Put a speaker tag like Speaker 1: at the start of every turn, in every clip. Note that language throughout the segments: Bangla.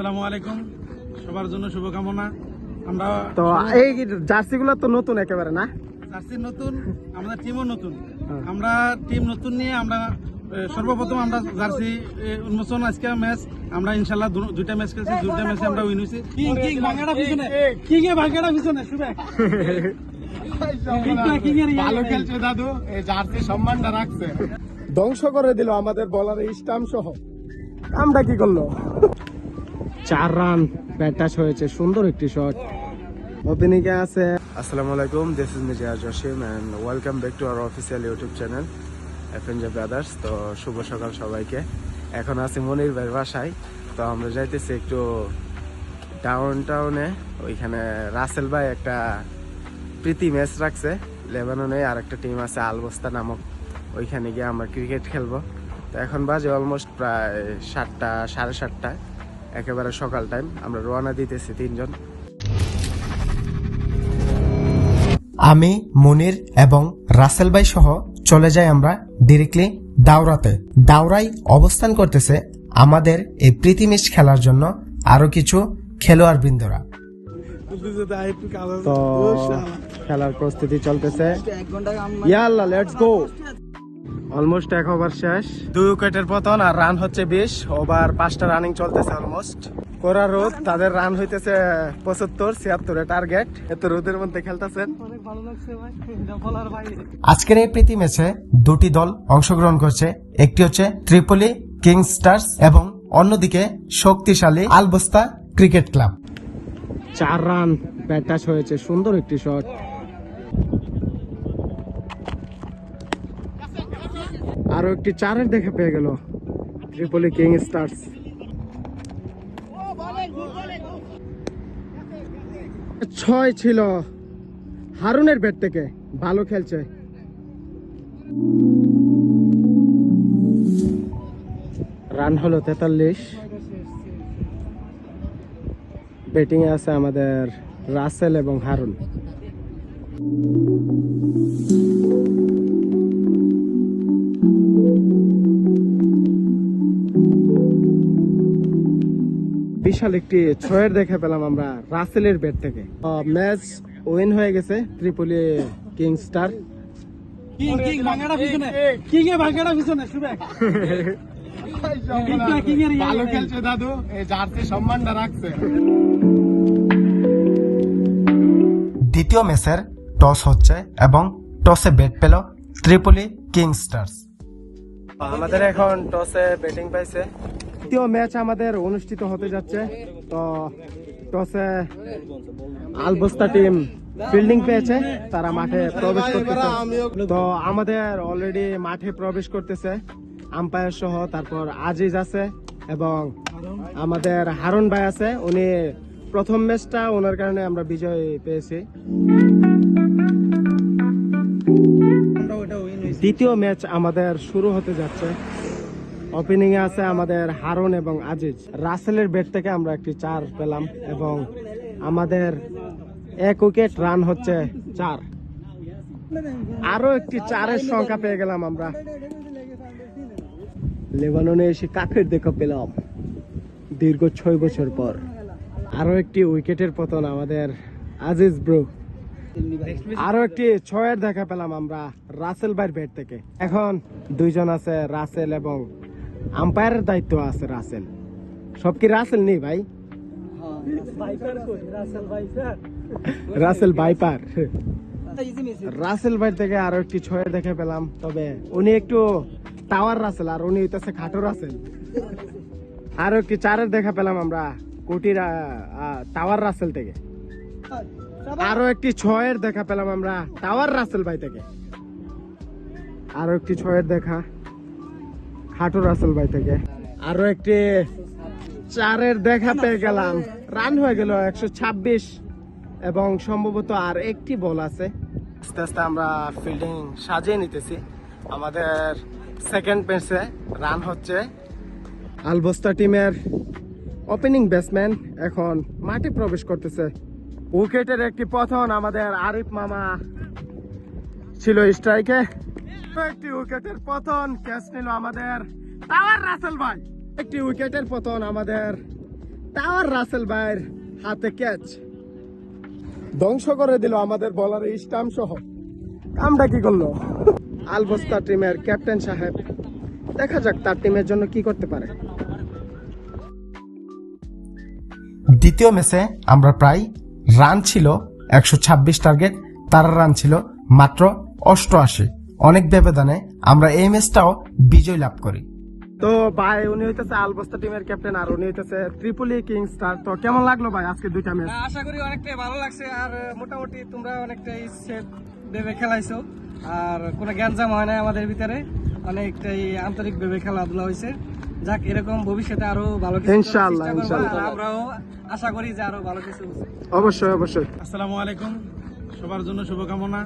Speaker 1: আসসালামু আলাইকুম। সবার জন্য শুভকামনা। আমরা
Speaker 2: তো এই জার্সি গুলো তো নতুন একেবারে না?
Speaker 1: জার্সি নতুন আমাদের টিমও নতুন।
Speaker 2: হ্যাঁ।
Speaker 1: আমরা টিম নতুন নিয়ে আমরা সর্বপ্রথম আমরা জার্সি উন্মোচন আজকে ম্যাচ আমরা ইনশাল্লাহ দুইটা ম্যাচ খেলছি দুইটা ম্যাচে আমরা উইন হয়েছি। কিং কিং ভাঙাটা পিছনে। কিং এ ভাঙাটা পিছনে শুভে
Speaker 2: ভালো খেলছে দাদু এই জার্সি সম্মানটা রাখছে। ধ্বংস করে দিল আমাদের বলার স্টাম সহ আমরা কি করল? চার রান ব্যাটাস হয়েছে। সুন্দর একটি শট ওপেনিং এ আছে।
Speaker 3: Assalamu alaikum, this is Mijaz Joshim and welcome back to our official YouTube channel FNJ Brothers তো শুভ সকাল সবাইকে। এখন আছি মনির ভাইয়ের বাসায়। তো আমরা যাইতেছি একটু ডাউন টাউনে ওইখানে রাসেল ভাই একটা প্রীতি ম্যাচ রাখছে। লেবাননে আর একটা টিম আছে আলবস্তা নামক। ওইখানে গিয়ে আমরা ক্রিকেট খেলব। তো এখন বাজে অলমোস্ট প্রায় সাতটা সাড়ে সাতটা একেবারে সকাল টাইম আমরা রওনা দিতেছি তিনজন।
Speaker 4: আমি মুনির এবং রাসেল ভাই সহ চলে যাই আমরা ডিরেক্টলি দাওরাতে। দাওরাই অবস্থান করতেছে আমাদের এই প্রীতিমিস খেলার জন্য আরও কিছু খেলোয়াড় বৃন্দরা
Speaker 2: তো খেলার প্রস্তুতি চলতেছে। ইয়াল্লা লেটস গো অলমোস্ট এক ওভার শেষ। দুই উইকেটের পতন আর রান হচ্ছে বিশ। ওভার পাঁচটা রানিং চলতেছে অলমোস্ট কোরা রোদ তাদের রান হইতেছে পঁচাত্তর ছিয়াত্তরের টার্গেট এত রোদের মধ্যে খেলতেছেন?
Speaker 4: আজকের এই প্রীতি ম্যাচে দুটি দল অংশগ্রহণ করছে। একটি হচ্ছে ত্রিপলি কিং স্টার্স এবং অন্যদিকে শক্তিশালী আলবস্তা ক্রিকেট ক্লাব।
Speaker 2: চার রান ব্যাটাস হয়েছে সুন্দর একটি শট। আরও একটি চারের দেখা পেয়ে গেল। ত্রিপলি কিং স্টার্স ছয় ছিল হারুনের ব্যাট থেকে, ভালো খেলছে। রান হলো তেতাল্লিশ। ব্যাটিং আছে আমাদের রাসেল এবং হারুন। বিশাল একটি ছয়ের দেখে পেলাম আমরা রাসেলের ব্যাট থেকে। ম্যাচ উইন হয়ে গেছে Tripoli king star.
Speaker 1: King king ভাঙাটা পিছনে। কিং এ ভাঙাটা পিছনে শুভে
Speaker 2: ভালো খেলছে দাদু এই জার্সি সম্মানটা রাখছে।
Speaker 4: দ্বিতীয় ম্যাচের টস হচ্ছে এবং টসে ব্যাট পেল ত্রিপলি কিং স্টার্স।
Speaker 2: আমাদের এখন টসে ব্যাটিং পাইছে। দ্বিতীয় ম্যাচ আমাদের অনুষ্ঠিত হতে যাচ্ছে। তো টসে আলবস্তা টিম ফিল্ডিং পেয়েছে, তারা মাঠে প্রবেশ করতেছে। তো আমাদের অলরেডি মাঠে প্রবেশ করতেছে আম্পায়ার সহ, তারপর আজিজ আছে এবং আমাদের হারুন ভাই আছে, উনি প্রথম ম্যাচটা, ওনার কারণে আমরা বিজয় পেয়েছি। দ্বিতীয় ম্যাচ আমাদের শুরু হতে যাচ্ছে। ওপেনিং এ আছে আমাদের হারুন এবং আজিজ। রাসেলের ব্যাট থেকে আমরা একটি চার পেলাম এবং আমাদের এক উইকেট রান হচ্ছে চার। আরও একটি চারের সংখ্যা পেয়ে গেলাম আমরা। লেবাননে এসে কাকের দেখা পেলাম। দীর্ঘ ছয় বছর পর। আরও একটি উইকেটের পতন আমাদের আজিজ ব্রো আরও একটি ছয়ের দেখা পেলাম আমরা রাসেল ভাইয়ের ব্যাট থেকে। এখন দুইজন আছে রাসেল এবং আম্পায়ারের দায়িত্ব আছে রাসেল। সব কি রাসেল নেই ভাই? রাসেল বাইপার রাসেল ভাই থেকে আরও একটি ছয়ের দেখে পেলাম, তবে উনি একটু টাওয়ার রাসেল আর উনি হইতেছে খাটো রাসেল। আরও একটি চারের দেখা পেলাম আমরা, কোটির টাওয়ার রাসেল থেকে। আরও একটি ছয়ের দেখা পেলাম আমরা, টাওয়ার রাসেল ভাই থেকে। আরও একটি ছয়ের দেখা। খাটো রাসেল ভাই থেকে। আরও একটি চারের দেখা পেয়ে গেলাম। রান হয়ে গেল একশো ছাব্বিশ এবং সম্ভবত আর একটি বল আছে। আস্তে আস্তে আমরা ফিল্ডিং সাজিয়ে নিতেছি। আমাদের সেকেন্ড ম্যাচে রান হচ্ছে আলবস্তা টিমের ওপেনিং ব্যাটসম্যান এখন মাঠে প্রবেশ করতেছে। উইকেটের একটি পথন আমাদের আরিফ মামা। ছিল স্ট্রাইকে একটি উইকেটের পতন, ক্যাচ নিল আমাদের টাওয়ার রাসেল ভাই। একটি উইকেটের পতন আমাদের টাওয়ার রাসেল ভাইয়ের হাতে ক্যাচ। ধ্বংস করে দিল আমাদের বলার স্টাম সহ। কামটা কি করল? আলবস্তা টিমের ক্যাপ্টেন সাহেব, দেখা যাক তার টিমের জন্য কি করতে পারে।
Speaker 4: দ্বিতীয় ম্যাচে আমরা প্রায় রান ছিল, একশো ছাব্বিশ টার্গেট তার রান ছিল মাত্র অষ্টআশি। অনেক ব্যবধানে আমরা এই ম্যাচটাও বিজয় লাভ করি।
Speaker 2: তো ভাই উনি হইতেছে আলবস্তা টিমের ক্যাপ্টেন আর উনি হইতেছে ত্রিপুলি কিং স্টার। তো কেমন লাগল ভাই আজকে দুইটা ম্যাচ?
Speaker 5: আশা করি অনেকটাই ভালো লাগছে। আর মোটামুটি তোমরা অনেকটাই সেফ ভেবে খেলাইছো। আর কোনো জ্ঞানজাম হয় না আমাদের ভিতরে। অনেকটাই আন্তরিক ভেবে খেলাধুলা হয়েছে যাক এরকম ভবিষ্যতে আরও ভালো কিছু
Speaker 2: ইনশাআল্লাহ, ইনশাআল্লাহ।
Speaker 5: আর আমরাও আশা করি যে আরও ভালো কিছু
Speaker 2: অবশ্যই অবশ্যই।
Speaker 1: আসসালামু আলাইকুম। সবার জন্য শুভকামনা।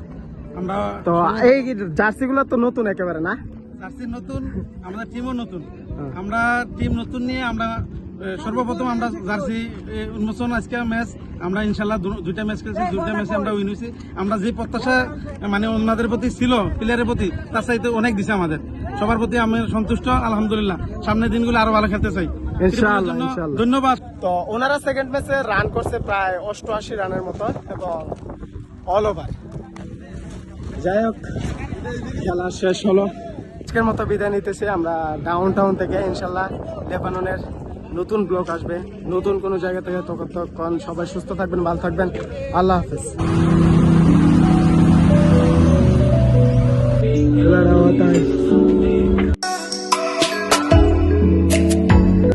Speaker 1: আমরা
Speaker 2: তো এই জার্সি গুলো তো নতুন একেবারে না?
Speaker 1: জার্সি নতুন আমাদের টিমও নতুন।
Speaker 2: হ্যাঁ।
Speaker 1: আমরা টিম নতুন নিয়ে আমরা সর্বপ্রথম আমরা জার্সি উন্মোচন আজকে ম্যাচ আমরা ইনশাল্লাহ দুইটা ম্যাচ খেলছি দুইটা ম্যাচে আমরা উইন হয়েছি। আমরা যে প্রত্যাশা মানে ওনাদের প্রতি ছিল প্লেয়ারের প্রতি তার চাইতে অনেক দিছে আমাদের। সবার প্রতি আমি সন্তুষ্ট আলহামদুলিল্লাহ। সামনের দিনগুলো আরও ভালো খেলতে চাই।
Speaker 2: ইনশাআল্লাহ,
Speaker 1: জন্য
Speaker 2: ইনশাআল্লাহ।
Speaker 1: ধন্যবাদ।
Speaker 2: তো ওনারা সেকেন্ড ম্যাচে রান করছে প্রায় অষ্টআশি রানের মতো এবং অল ওভার যাই হোক, খেলা শেষ হলো। আজকের মতো বিদায় নিতেছি। আমরা ডাউন টাউন থেকে ইনশাল্লাহ লেবাননের নতুন ব্লক আসবে। নতুন কোনো জায়গা থেকে তখন সবাই সুস্থ থাকবেন, ভালো থাকবেন। আল্লাহ হাফেজ।